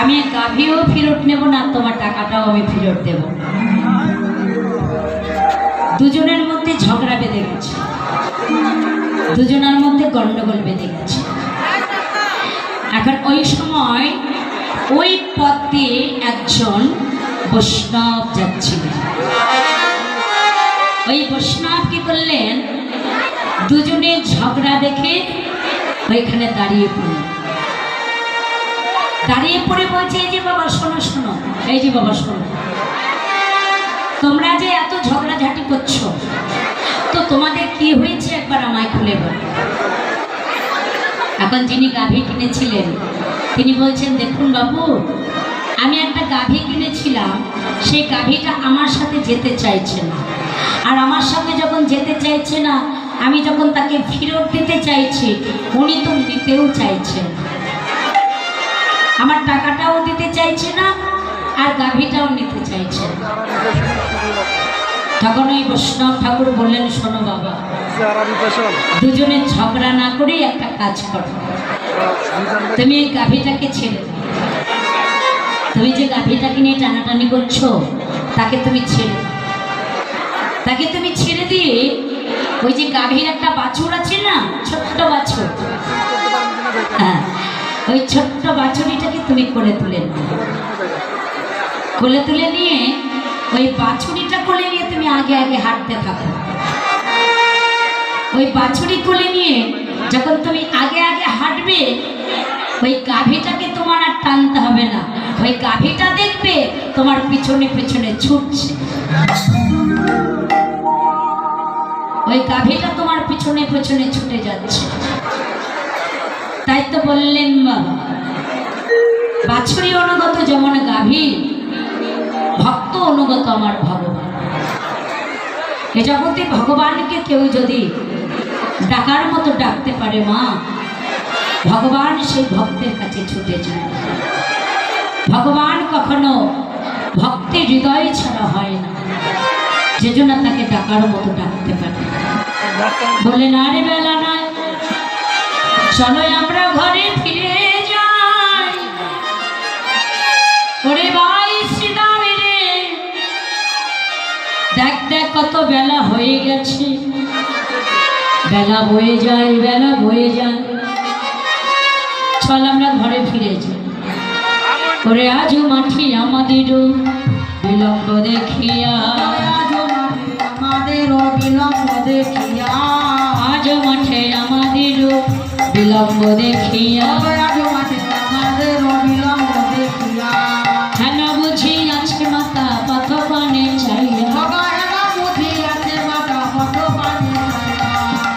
আমি গাভিও ফেরত নেব না, তোমার টাকাটাও আমি ফেরত দেব। দুজনের মধ্যে ঝগড়া বেঁধে গেছে। দুজনের মধ্যে গন্ডগোল বেঁধে গেছে। এখন ওই সময় ওই পথ একজন বৈষ্ণব যাচ্ছিলেন ওই বৈষ্ণব কি করলেন? দুজনে ঝগড়া দেখে ওইখানে দাঁড়িয়ে পড়লেন। দাঁড়িয়ে পড়ে বলছে, এই যে বাবা, শোনো শোনো, এই যে বাবা, শোনো। তোমরা যে এত ঝগড়াঝাটি করছ, তো তোমাদের কি হয়েছে একবার আমায় খুলে বলো। এখন যিনি গাভী কিনেছিলেন, তিনি বলছেন, দেখুন বাবু, আমি একটা গাভী কিনেছিলাম, সেই গাভীটা আমার সাথে যেতে চাইছে না। আর আমার সঙ্গে যখন যেতে চাইছে না, আমি যখন তাকে ফেরত দিতে চাইছি, উনি তো নিতেও চাইছেন না। আমার টাকাটাও দিতে চাইছে না, আর গাভীটাও নিতে চাইছে তখন ওই বৈষ্ণব ঠাকুর বললেন, শোনো বাবা, দুজনে ঝগড়া না করেই একটা কাজ করো। তুমি এই গাভীটাকে ছেড়ে দাও। তুমি যে গাভীটাকে নিয়ে টানাটানি করছ, তাকে তুমি ছেড়ে তাকে তুমি ছেড়ে দিয়ে ওই যে গাভীর একটা বাছুর আছে না, ছোট্ট বাছুর? হ্যাঁ ওই ছোট্ট বাছুরিটাকে তুমি কোলে তুলে নাও কোলে তুলে নিয়ে ওই বাছুরিটা কোলে নিয়ে তুমি আগে আগে হাঁটতে থাকো। ওই বাছুরি কোলে নিয়ে যখন তুমি আগে আগে হাঁটবে, ওই গাভীটাকে তোমার আর টানতে হবে না। ওই গাভীটা দেখবে তোমার পিছনে পিছনে ছুটছে। ওই গাভীটা তোমার পিছনে পিছনে ছুটে যাচ্ছে। তো বললেন বাছুরি অনুগত যেমন গাভী ভক্ত অনুগত আমার ভগবান। এ জগতে ভগবানকে কেউ যদি ডাকার মতো ডাকতে পারে মা, ভগবান সেই ভক্তের কাছে ছুটে যায়। ভগবান কখনো ভক্তের হৃদয় ছাড়া হয় না যেজন্য তাকে ডাকার মতো ডাকতে পারে। বললেন, আরে বেলা নয় চলো আমরা ঘরে ফিরে যাই। ওরে ভাই শ্রীরাম রে দেখ দেখ কত বেলা হয়ে গেছে। বেলা বয়ে যায় বেলা বয়ে যায়। চল আমরা ঘরে ফিরে যাই। ওরে আজও মাঠি আমাদেরও বিলম্ব দেখিয়া। আমাদের বিলম্ব দেখিয়া। আজ মাঠে আমাদেরও বিলম্ব দেখিয়া আমাদের বিলম্ব দেখিয়া। হেন বুঝি আছে মাতা পথ পানে চাইয়া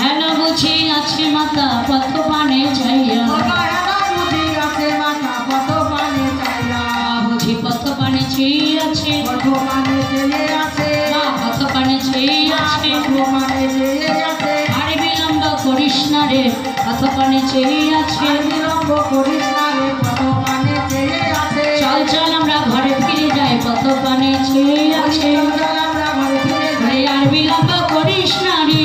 হেন বুঝি আছে মাতা পথ পানে চাইয়া বুঝি পথ পানে চেয়ে আছে পথ পানি চেয়ে আছে। পথ পানে চেয়ে আছে। পথ পানি চেয়ে আছে। আর বিলম্ব করিস না রে পথ পানে চেয়ে আছে। বিলম্ব করিস না রে পথ পানি চেয়ে আছে। চল চল আমরা ঘরে ফিরে যাই পথ পানে চেয়ে আছে। আরে বিলম্ব করিস না রে।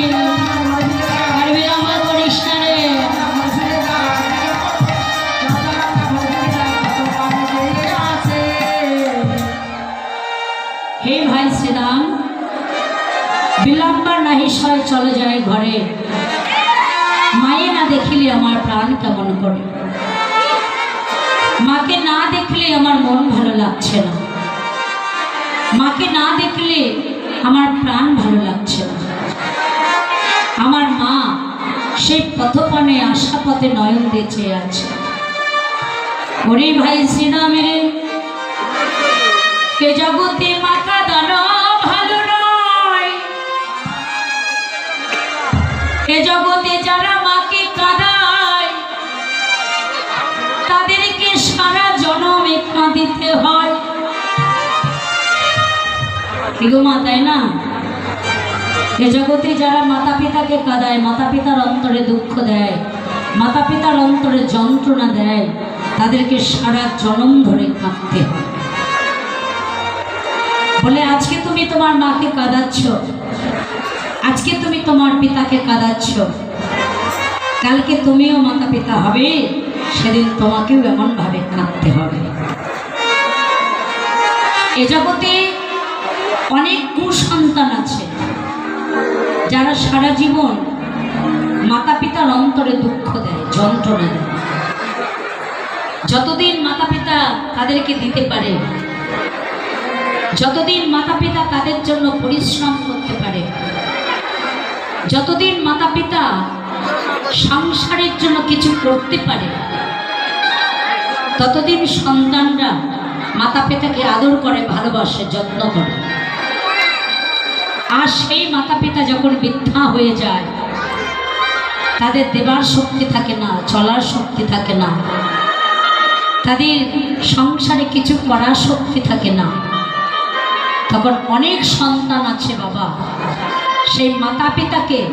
আর বিলম্ব করিস না রে। হে ভাই শ্রীরাম বিলম্ব নাহি সয় চলে যায় ঘরে। আমার প্রাণ কেমন করে? মাকে না দেখলে আমার মন ভালো লাগছে না। মাকে না দেখলে আমার প্রাণ ভালো লাগছে না। আমার মা সেই পথপানে আশা পথে নয়ন বেঁচে আছে। ওরে ভাই শ্রীরামের এ জগতে মাতা দানা কাঁদিতে হয়। মা, তাই না? এ জগতে যারা মাতা পিতাকে কাঁদায় মাতা পিতার অন্তরে দুঃখ দেয় মাতা পিতার অন্তরে যন্ত্রণা দেয়, তাদেরকে সারা জনম ধরে কাঁদতে হয়। বলে, আজকে তুমি তোমার মাকে কাঁদাচ্ছ। আজকে তুমি তোমার পিতাকে কাঁদাচ্ছ। কালকে তুমিও মাতা পিতা হবে, সেদিন তোমাকেও এমনভাবে কাঁদতে হবে। এ জগতে অনেক কুসন্তান আছে যারা সারা জীবন মাতা পিতার অন্তরে দুঃখ দেয়, যন্ত্রণা দেয়। যতদিন মাতা পিতা তাদেরকে দিতে পারে, যতদিন মাতা পিতা তাদের জন্য পরিশ্রম করতে পারে, যতদিন মাতা পিতা সংসারের জন্য কিছু করতে পারে, ততদিন সন্তানরা মাতা পিতাকে আদর করে, ভালোবাসে, যত্ন করে। আর সেই মাতা পিতা যখন বৃদ্ধা হয়ে যায়, তাদের দেবার শক্তি থাকে না, চলার শক্তি থাকে না। তাদের সংসারে কিছু করার শক্তি থাকে না। তখন অনেক সন্তান আছে বাবা, সেই মাতা পিতাকে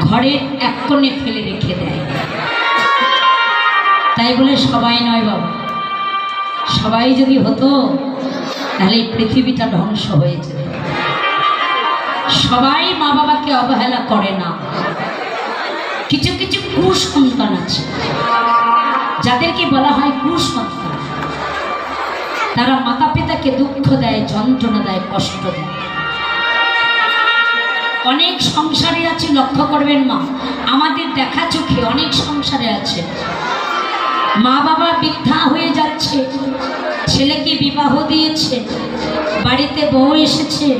ঘরের এক কোণে ফেলে রেখে দেয়। তাই বলে সবাই নয় বাবা। সবাই যদি হতো, তাহলে এই পৃথিবীটা ধ্বংস হয়ে যেত। সবাই মা বাবাকে অবহেলা করে না। কিছু কিছু কুসন্তান আছে। যাদেরকে বলা হয় কুসন্তান তারা মাতা পিতাকে দুঃখ দেয়, যন্ত্রণা দেয়, কষ্ট দেয়। অনেক সংসারে আছে, লক্ষ্য করবেন মা। আমাদের দেখা চোখে অনেক সংসারে আছে। মা বাবা বৃদ্ধা হয়ে যাচ্ছে। ছেলেকে বিবাহ দিয়েছে? বাড়িতে বউ এসেছে।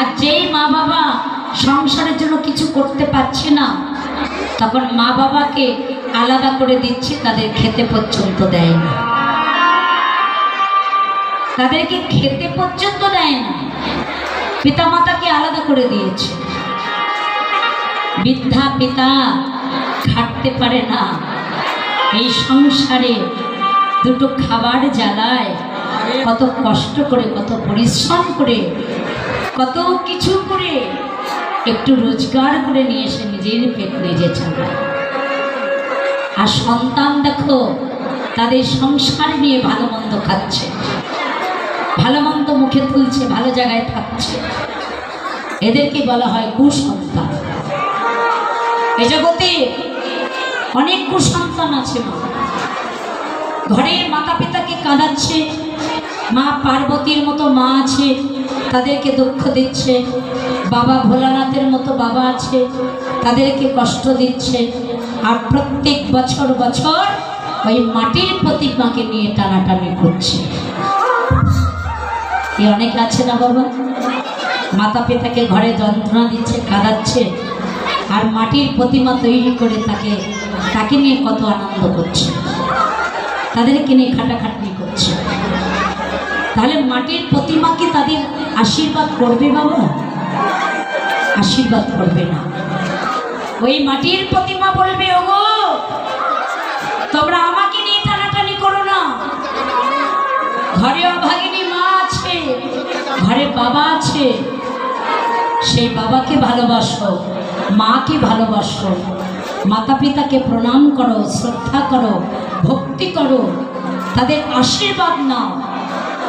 আর যেই মা বাবা সংসারের জন্য কিছু করতে পারছে না, তখন মা বাবাকে আলাদা করে দিচ্ছে, তাদের খেতে পর্যন্ত দেয় না। তাদেরকে খেতে পর্যন্ত দেয় না। পিতামাতাকে আলাদা করে দিয়েছে। বৃদ্ধা, পিতা, খাটতে পারে না। এই সংসারে দুটো খাবার জ্বালায়। কত কষ্ট করে, কত পরিশ্রম করে, কত কিছু করে একটু রোজগার করে নিয়ে এসে নিজের পেট নিজে চালায়। আর সন্তান দেখো, তাদের সংসার নিয়ে ভালো মন্দ খাচ্ছে। ভালো মন্দ মুখে তুলছে, ভালো জায়গায় থাকছে। এদেরকে বলা হয় কুসন্তান। এ জগতে অনেক কুসন্তান আছে ঘরে মাতা পিতাকে কাঁদাচ্ছে, মা পার্বতীর মতো মা আছে, তাদেরকে দুঃখ দিচ্ছে, বাবা ভোলানাথের মতো বাবা আছে, তাদেরকে কষ্ট দিচ্ছে। আর প্রত্যেক বছর বছর ওই মাটির প্রতিমাকে নিয়ে টানাটানি করছে। এ অনেক আছে না বাবা? মাতা পিতাকে ঘরে যন্ত্রণা দিচ্ছে, কাঁদাচ্ছে, আর মাটির প্রতিমা তৈরি করে তাকে তাকে নিয়ে কত আনন্দ করছে। তাদেরকে নিয়ে খাটাখাটনি করছে। তাহলে মাটির প্রতিমা কি তাদের আশীর্বাদ করবে বাবা? আশীর্বাদ করবে না। ওই মাটির প্রতিমা বলবে, ওগো, তোমরা আমাকে নিয়ে টানাটানি করো না। ঘরে অভাগিনী মা আছে, ঘরে বাবা আছে। সেই বাবাকে ভালোবাসো, মাকে ভালোবাসো। মাতা পিতাকে প্রণাম করো, শ্রদ্ধা করো, ভক্তি করো। তাদের আশীর্বাদ নাও।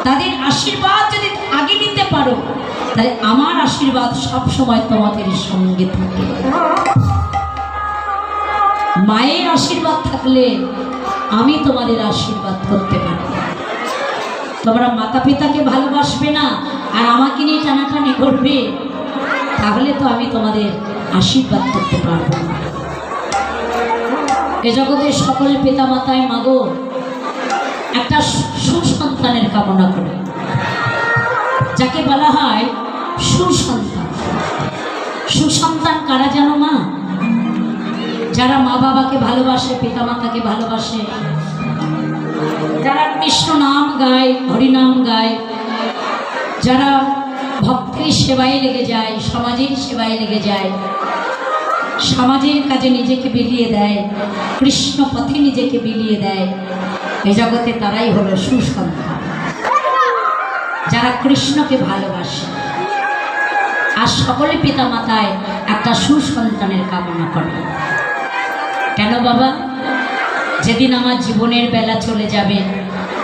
তাদের আশীর্বাদ যদি আগে নিতে পারো, তাহলে আমার আশীর্বাদ সব সময় তোমাদের সঙ্গে থাকে। মায়ের আশীর্বাদ থাকলে আমি তোমাদের আশীর্বাদ করতে পারি তোমরা মাতা পিতাকে ভালোবাসবে না, আর আমাকে নিয়ে টানাটানি করবে, তাহলে তো আমি তোমাদের আশীর্বাদ করতে পারব না। এ জগতের সকল পিতা মাতায় মাগো। একটা সুসন্তানের কামনা করে। যাকে বলা হয় সুসন্তান। সুসন্তান কারা যেন মা? যারা মা বাবাকে ভালোবাসে পিতা মাতাকে ভালোবাসে। যারা কৃষ্ণ নাম গায় হরিনাম গায়। যারা ভক্তির সেবায় লেগে যায়, সমাজের সেবায় লেগে যায়। সমাজের কাজে নিজেকে বিলিয়ে দেয়, কৃষ্ণ পথে নিজেকে বিলিয়ে দেয়। এ জগতে তারাই হলো সুসন্তান। যারা কৃষ্ণকে ভালোবাসে, আর সকলে পিতা মাতায় একটা সুসন্তানের কামনা করে। কেন বাবা? যেদিন আমার জীবনের বেলা চলে যাবে,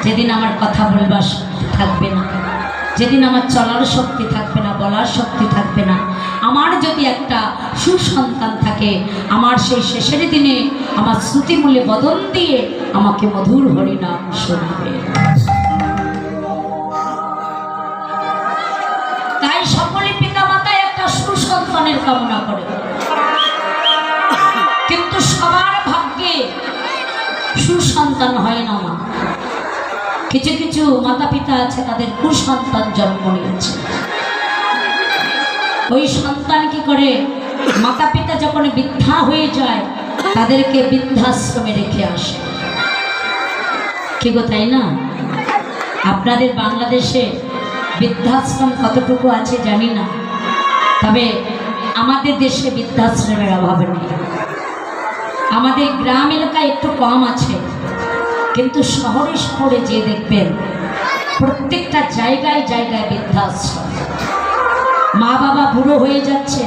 যেদিন আমার কথা বলবার থাকবে না, যেদিন আমার চলার শক্তি থাকবে না, বলার শক্তি থাকবে না আমার যদি একটা সুসন্তান থাকে, আমার সেই শেষের দিনে আমার শ্রুতিমূল্যে বদন দিয়ে আমাকে মধুর হরিনাম শোনাবে। তাই সকলে পিতামাতায় একটা সুসন্তানের কামনা করে। কিন্তু সবার ভাগ্যে সুসন্তান হয় না মা। কিছু কিছু মাতা পিতা আছে, তাদের কুসন্তান জন্ম নিয়েছে। ওই সন্তান কি করে? মাতা পিতা যখন বৃদ্ধা হয়ে যায়, তাদেরকে বৃদ্ধাশ্রমে রেখে আসে। কি গো, তাই না? আপনাদের বাংলাদেশে বৃদ্ধাশ্রম কতটুকু আছে জানি না, তবে আমাদের দেশে বৃদ্ধাশ্রমের অভাব নেই। আমাদের গ্রাম এলাকায় একটু কম আছে, কিন্তু শহরে শহরে যে দেখবেন, প্রত্যেকটা জায়গায় জায়গায় বৃদ্ধাশ্রম। মা বাবা বুড়ো হয়ে যাচ্ছে।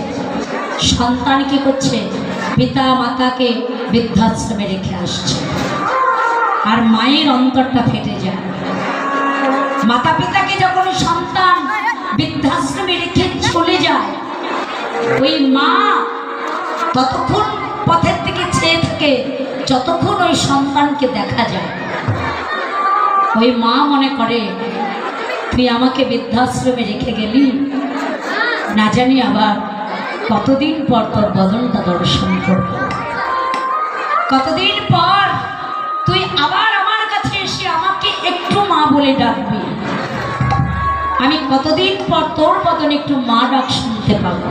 সন্তান কি করছে? পিতা মাতাকে বৃদ্ধাশ্রমে রেখে আসছে। আর মায়ের অন্তরটা ফেটে যায়। মাতা পিতাকে যখন সন্তান বৃদ্ধাশ্রমে রেখে চলে যায়, ওই মা ততক্ষণ পথের দিকে চেয়ে থাকে, যতক্ষণ ওই সন্তানকে দেখা যায়। ওই মা মনে করে, তুই আমাকে বৃদ্ধাশ্রমে রেখে গেলি না জানি আবার কতদিন পর তোর বদনটা দর্শন করব। কতদিন পর তুই আবার আমার কাছে এসে আমাকে একটু মা বলে ডাকবি? আমি কতদিন পর তোর বদনে একটু মা ডাক শুনতে পাবো?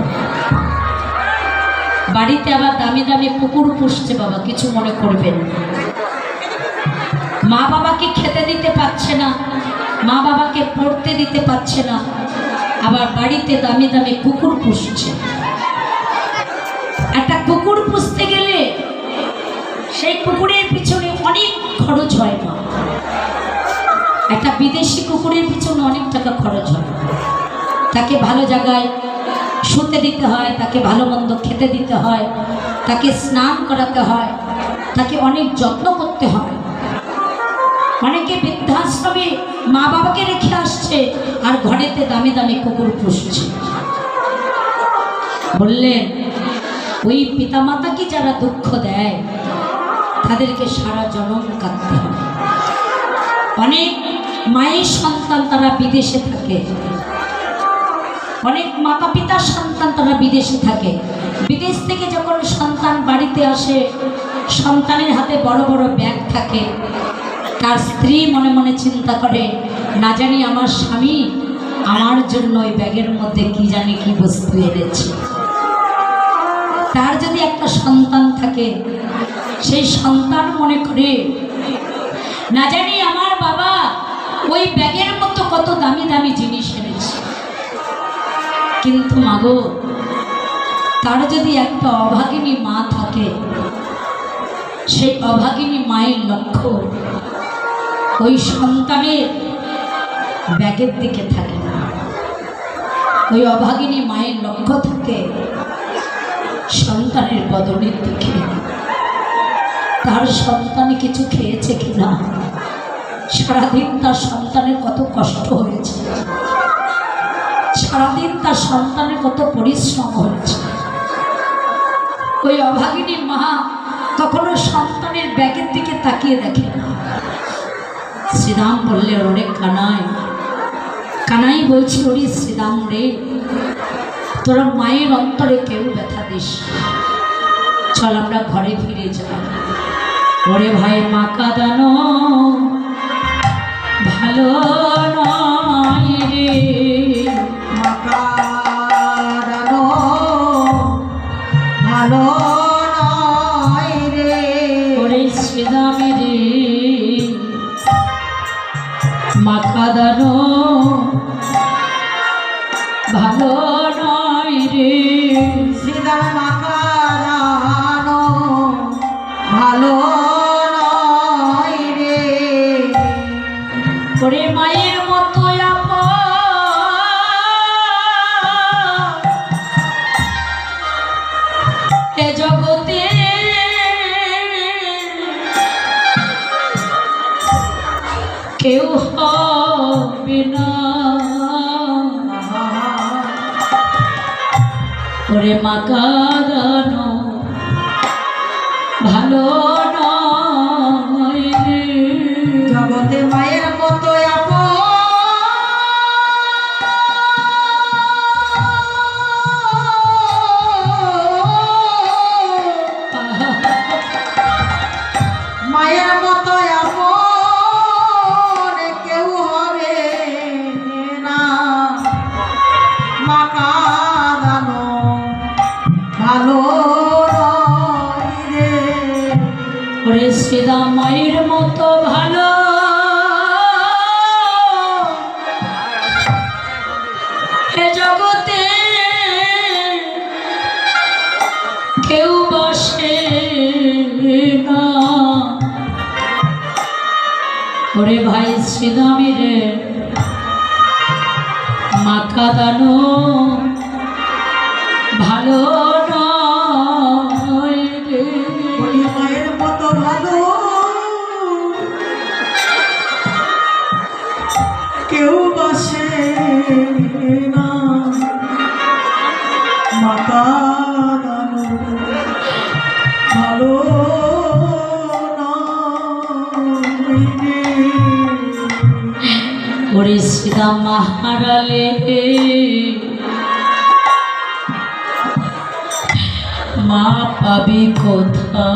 বাড়িতে আবার দামি দামি কুকুর পুষছে বাবা, কিছু মনে করবেন মা বাবাকে খেতে দিতে পারছে না, মা বাবাকে পড়তে দিতে পারছে না। আবার বাড়িতে দামি দামি কুকুর পুষছে। একটা কুকুর পুষতে গেলে সেই কুকুরের পিছনে অনেক খরচ হয় না একটা বিদেশি কুকুরের পিছনে অনেক টাকা খরচ হয়। তাকে ভালো জায়গায় শুতে দিতে হয়, তাকে ভালো মন্দ খেতে দিতে হয়, তাকে স্নান করাতে হয়, তাকে অনেক যত্ন করতে হয়। অনেকে বৃদ্ধাশ্রমে মা বাবাকে রেখে আসছে আর ঘরেতে দামি দামি কুকুর পুষছে। বললেন ওই পিতামাতাকে যারা দুঃখ দেয়, তাদেরকে সারা জনম কাঁদতে হবে। অনেক মায়ের সন্তান তারা বিদেশে থাকে। অনেক মাতা পিতার সন্তান তারা বিদেশে থাকে। বিদেশ থেকে যখন সন্তান বাড়িতে আসে, সন্তানের হাতে বড় বড় ব্যাগ থাকে তার স্ত্রী মনে মনে চিন্তা করে, না জানি আমার স্বামী, আমার জন্য ওই ব্যাগের মধ্যে কি জানি কি বস্তু এনেছে। তার যদি একটা সন্তান থাকে, সেই সন্তান মনে করে, না জানি আমার বাবা ওই ব্যাগের মতো কত দামি দামি জিনিস এনেছে। কিন্তু মাগো তার যদি একটা অভাগিনী মা থাকে, সেই অভাগিনী মায়ের লক্ষ্য ওই সন্তানের ব্যাগের দিকে থাকে না। ওই অভাগিনী মায়ের লক্ষ্য থাকে সন্তানের বদলের দিকে। তার সন্তান কিছু খেয়েছে কিনা? সারাদিন তার সন্তানের কত কষ্ট হয়েছে। সারাদিন তার সন্তানের কত পরিশ্রম হয়েছে। ওই অভাগিনী মা কখনো সন্তানের ব্যাগের দিকে তাকিয়ে দেখে না। শ্রীরাম বললে ওরে কানাই। কানাই বলছি ওরে শ্রীরাম রে, তোর মায়ের অন্তরে কেউ ব্যথা দিস? চল আমরা ঘরে ফিরে যাই। ওরে ভাই মা কাদানো ভালো নয় রে। মাকাদানো ভালো নয় রে। মা ভালো ওরে ভাই শ্রীদামের মাখা দানো ওরে সীতা মাহারালে। মা পাবি কোথা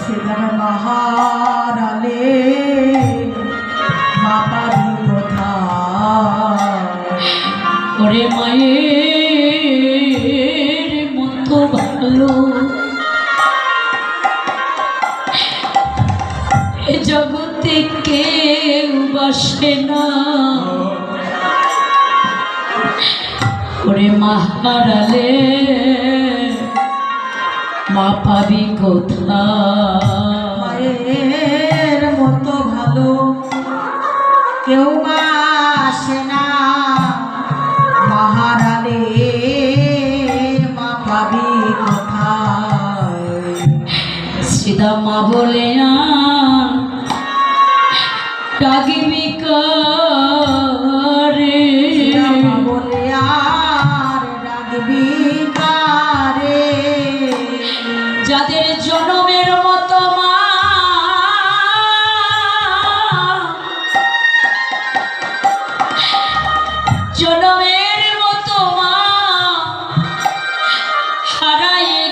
সেখানে মহারালে পাবি কোথা ওরে মায়ের ওরে মাহারালে মা কোথায়?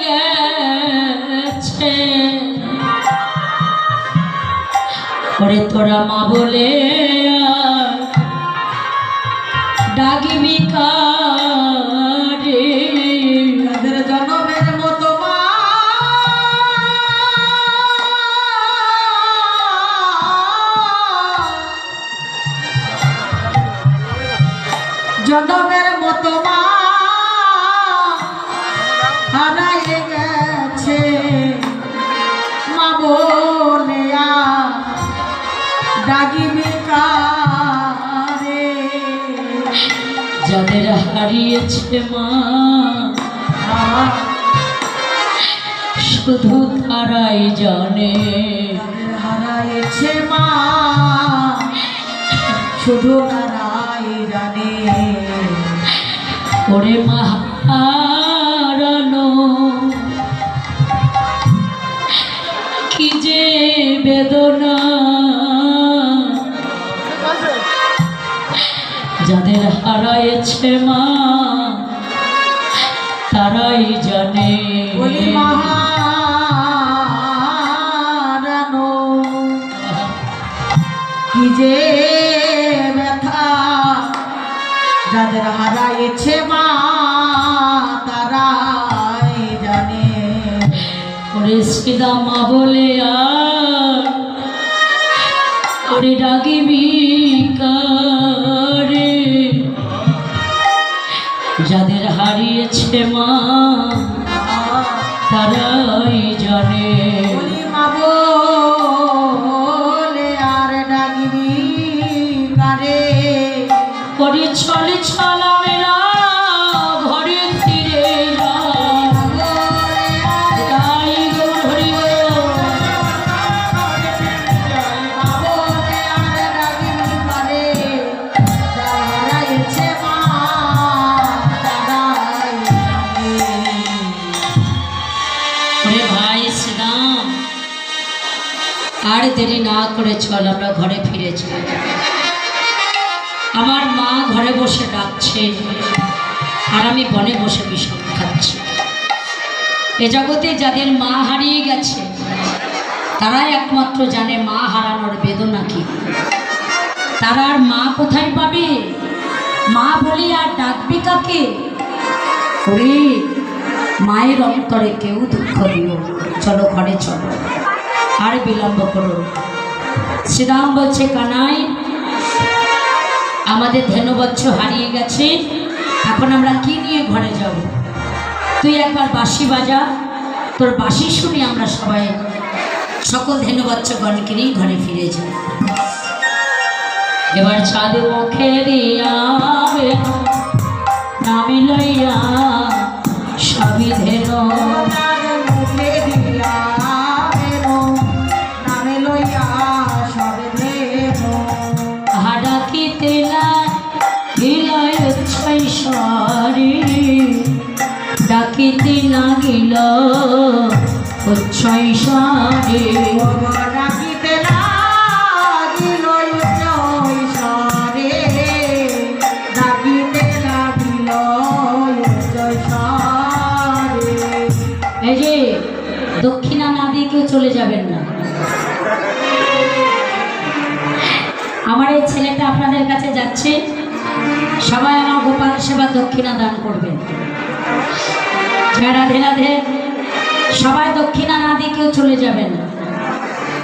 গেছে। ওরে তোরা মা বলে ডাকিবি কারে যাদের হারিয়েছে মা। শুধু তারাই জানে। হারাইছে মা শুধু তারাই জানে। ওরে মা। হারাইছে মা তারাই জানে। কি যে ব্যথা যাদের হারাইছে মা তারাই জানে। সিদা মা বলে আর ডাকিবি যাদের হারিয়েছে মা তারাই জানে। দেরি না করে চল, আমরা ঘরে ফিরেছি আমার মা ঘরে বসে ডাকছে আর আমি বনে বসে বিষম খাচ্ছি। এ জগতে যাদের মা হারিয়ে গেছে, তারাই একমাত্র জানে মা হারানোর বেদনা কি। তারা আর মা কোথায় পাবে? মা বলি আর ডাকবে কাকে? মায়ের অন্তরে কেউ দুঃখ দিও চলো, ঘরে চলো। আর বিলম্ব করো। শ্রীরাম বলছে, কানাই, আমাদের ধেনুবচ্ছ হারিয়ে গেছে, এখন আমরা কি নিয়ে ঘরে যাব? তুই একবার বাঁশি বাজা, তোর বাঁশি শুনে আমরা সবাই সকল ধেনুবচ্ছগণকে নিয়ে ঘরে ফিরে যাই। এবার চাঁদ মুখে নামি লইয়া সবই ধেনু। ডাকিতে লাগিল উচ্ছয় স্বরে ওগো ডাকিতে লাগিল উচ্চৈ স্বরে, ডাকিতে লাগিল উচ্চৈ স্বরে। এই যে দক্ষিণা না চলে যাবেন না। আমার এই ছেলেটা আপনাদের কাছে যাচ্ছে। সবাই আমার গোপাল সেবা দক্ষিণা দান করবেন। রাধে রাধে। সবাই দক্ষিণা না দিয়ে কেউ চলে যাবেন না।